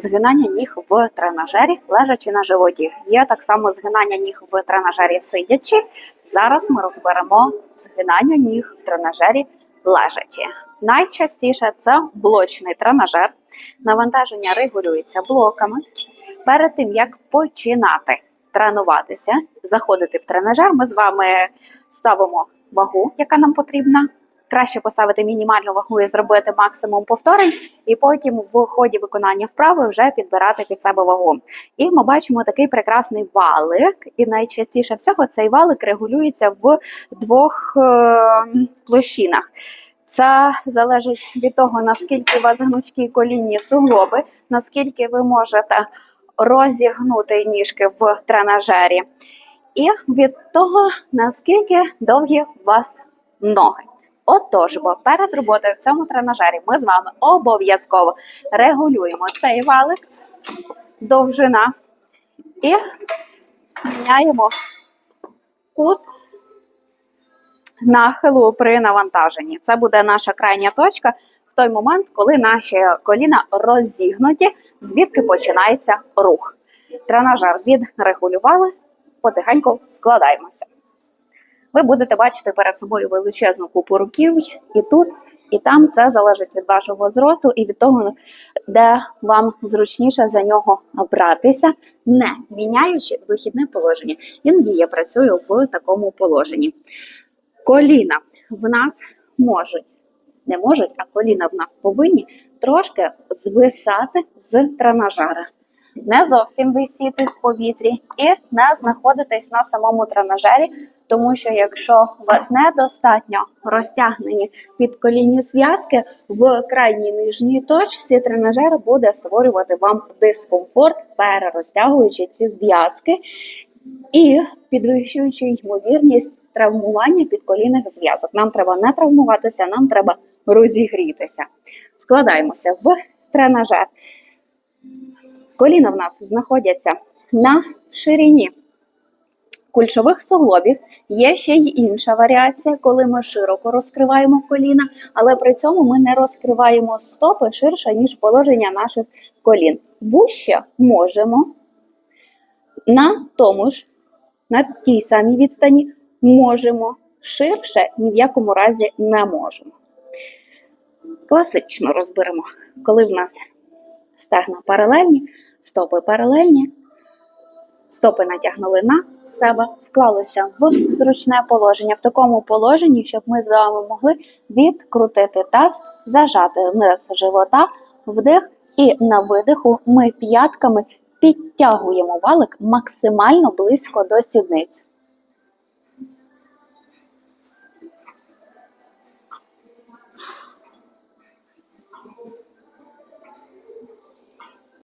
згинання ніг в тренажері, лежачи на животі. Є так само згинання ніг в тренажері сидячи. Зараз ми розберемо згинання ніг в тренажері лежачи. Найчастіше це блочний тренажер. Навантаження регулюється блоками. Перед тим як починати тренуватися, заходити в тренажер, ми з вами ставимо вагу, яка нам потрібна. Краще поставити мінімальну вагу і зробити максимум повторень, і потім в ході виконання вправи вже підбирати під себе вагу. І ми бачимо такий прекрасний валик. І найчастіше всього цей валик регулюється в двох е, площинах. Це залежить від того, наскільки у вас гнучкі колінні суглоби, наскільки ви можете розігнути ніжки в тренажері, і від того, наскільки довгі у вас ноги. Отож, бо перед роботою в цьому тренажері ми з вами обов'язково регулюємо цей валик, довжина і міняємо кут нахилу при навантаженні. Це буде наша крайня точка в той момент, коли наші коліна розігнуті, звідки починається рух. Тренажер відрегулювали, потихеньку вкладаємося. Ви будете бачити перед собою величезну купу руків і тут, і там. Це залежить від вашого зросту і від того, де вам зручніше за нього братися, не міняючи вихідне положення. Іноді я працюю в такому положенні. Коліна в нас можуть, не можуть, а коліна в нас повинні трошки звисати з тренажера. Не зовсім висіти в повітрі і не знаходитись на самому тренажері, тому що якщо у вас недостатньо розтягнені підколінні зв'язки, в крайній нижній точці тренажер буде створювати вам дискомфорт, перерозтягуючи ці зв'язки і підвищуючи ймовірність травмування підколінних зв'язок. Нам треба не травмуватися, нам треба розігрітися. Вкладаємося в тренажер. Коліна в нас знаходяться на ширині кульшових суглобів. Є ще й інша варіація, коли ми широко розкриваємо коліна, але при цьому ми не розкриваємо стопи ширше, ніж положення наших колін. Вуще можемо на тому ж, на тій самій відстані можемо, ширше ні в якому разі не можемо. Класично розберемо, коли в нас стегна паралельні, стопи паралельні, стопи натягнули на себе, вклалися в зручне положення, в такому положенні, щоб ми з вами могли відкрутити таз, зажати низ живота, вдих, і на видиху ми п'ятками підтягуємо валик максимально близько до сідниць.